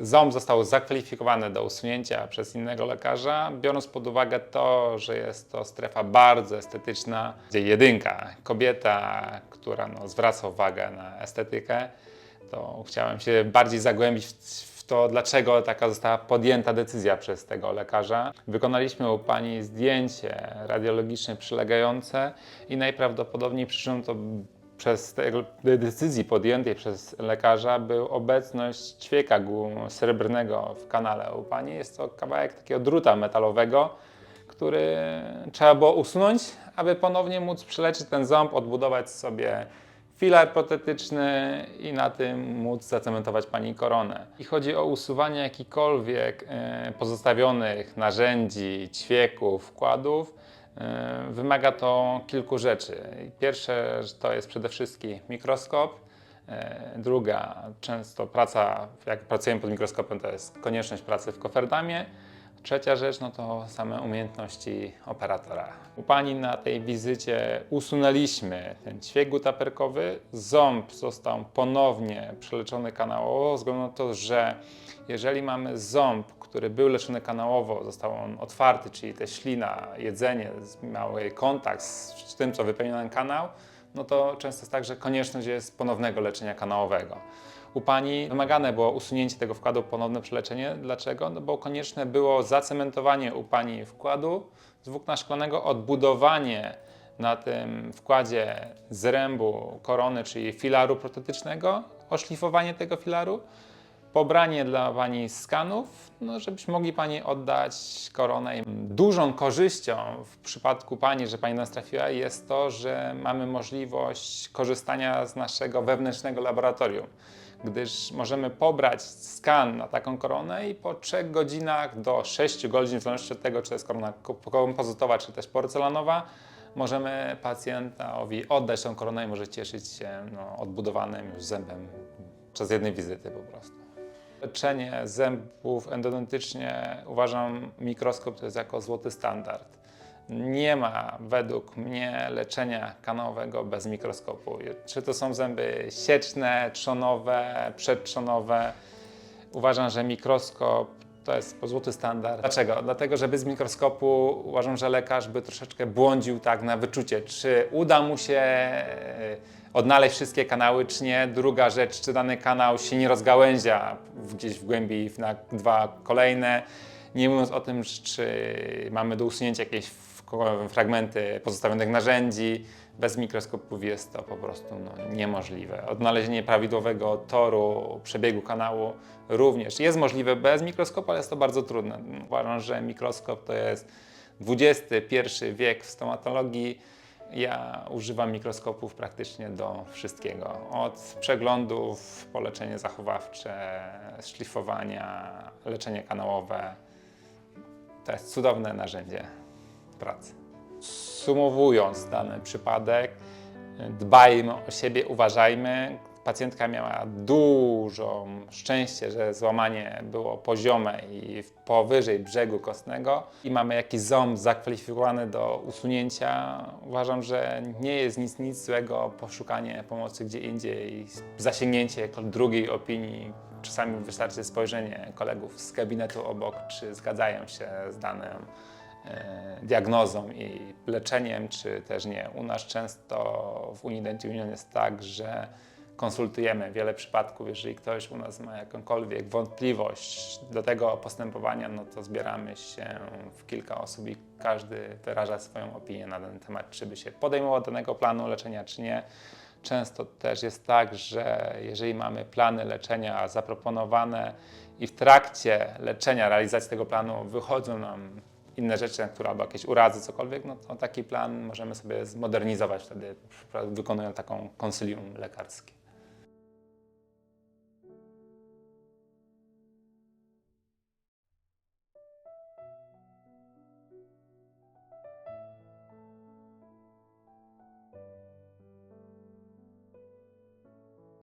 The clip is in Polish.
Ząb został zakwalifikowany do usunięcia przez innego lekarza, biorąc pod uwagę to, że jest to strefa bardzo estetyczna, gdzie jedynka, kobieta, która no, zwraca uwagę na estetykę, to chciałem się bardziej zagłębić w to, dlaczego taka została podjęta decyzja przez tego lekarza. Wykonaliśmy u pani zdjęcie radiologiczne przylegające i najprawdopodobniej przyczyną to przez decyzji podjętej przez lekarza był obecność ćwieka srebrnego w kanale u pani. Jest to kawałek takiego druta metalowego, który trzeba było usunąć, aby ponownie móc przeleczyć ten ząb, odbudować sobie filar protetyczny i na tym móc zacementować pani koronę. I chodzi o usuwanie jakichkolwiek e, pozostawionych narzędzi, ćwieków, wkładów. E, Wymaga to kilku rzeczy. Pierwsze to jest przede wszystkim mikroskop. E, Druga, często praca, jak pracujemy pod mikroskopem, to jest konieczność pracy w koferdamie. Trzecia rzecz, no to same umiejętności operatora. U Pani na tej wizycie usunęliśmy ten ćwiek gutaperkowy, ząb został ponownie przeleczony kanałowo, ze względu na to, że jeżeli mamy ząb, który był leczony kanałowo, został on otwarty, czyli te ślina, jedzenie miały kontakt z tym, co wypełnia ten kanał, no to często jest tak, że konieczność jest ponownego leczenia kanałowego. U Pani wymagane było usunięcie tego wkładu, ponowne przeleczenie. Dlaczego? No bo konieczne było zacementowanie u Pani wkładu z włókna szklanego, odbudowanie na tym wkładzie zrębu korony, czyli filaru protetycznego, oszlifowanie tego filaru, pobranie dla Pani skanów, no żebyśmy mogli Pani oddać koronę. Dużą korzyścią w przypadku Pani, że Pani nas trafiła, jest to, że mamy możliwość korzystania z naszego wewnętrznego laboratorium, gdyż możemy pobrać skan na taką koronę i po 3 godzinach do 6 godzin, w zależności od tego, czy to jest korona kompozytowa, czy też porcelanowa, możemy pacjentowi oddać tą koronę i może cieszyć się no, odbudowanym już zębem przez jednej wizyty po prostu. Leczenie zębów endodontycznie uważam mikroskop to jest jako złoty standard. Nie ma według mnie leczenia kanałowego bez mikroskopu. Czy to są zęby sieczne, trzonowe, przedtrzonowe. Uważam, że mikroskop to jest złoty standard. Dlaczego? Dlatego, że bez mikroskopu uważam, że lekarz by troszeczkę błądził tak na wyczucie, czy uda mu się e, odnaleźć wszystkie kanały, czy nie. Druga rzecz, czy dany kanał się nie rozgałęzia gdzieś w głębi na dwa kolejne. Nie mówiąc o tym, czy mamy do usunięcia jakieś fragmenty pozostawionych narzędzi. Bez mikroskopów jest to po prostu no, niemożliwe. Odnalezienie prawidłowego toru przebiegu kanału również jest możliwe bez mikroskopu, ale jest to bardzo trudne. Uważam, że mikroskop to jest XXI wiek w stomatologii. Ja używam mikroskopów praktycznie do wszystkiego. Od przeglądów, po leczenie zachowawcze, szlifowania, leczenie kanałowe. To jest cudowne narzędzie pracy. Sumowując dany przypadek, dbajmy o siebie, uważajmy. Pacjentka miała dużo szczęście, że złamanie było poziome i powyżej brzegu kostnego i mamy jakiś ząb zakwalifikowany do usunięcia. Uważam, że nie jest nic, nic złego poszukanie pomocy gdzie indziej, zasięgnięcie drugiej opinii. Czasami wystarczy spojrzenie kolegów z gabinetu obok, czy zgadzają się z danym diagnozą i leczeniem, czy też nie. U nas często w Unident Union jest tak, że konsultujemy wiele przypadków. Jeżeli ktoś u nas ma jakąkolwiek wątpliwość do tego postępowania, no to zbieramy się w kilka osób i każdy wyraża swoją opinię na ten temat, czy by się podejmował danego planu leczenia, czy nie. Często też jest tak, że jeżeli mamy plany leczenia zaproponowane i w trakcie leczenia, realizacji tego planu wychodzą nam inne rzeczy, na które albo jakieś urazy, cokolwiek, no to taki plan możemy sobie zmodernizować wtedy, wykonując taką konsylium lekarskie.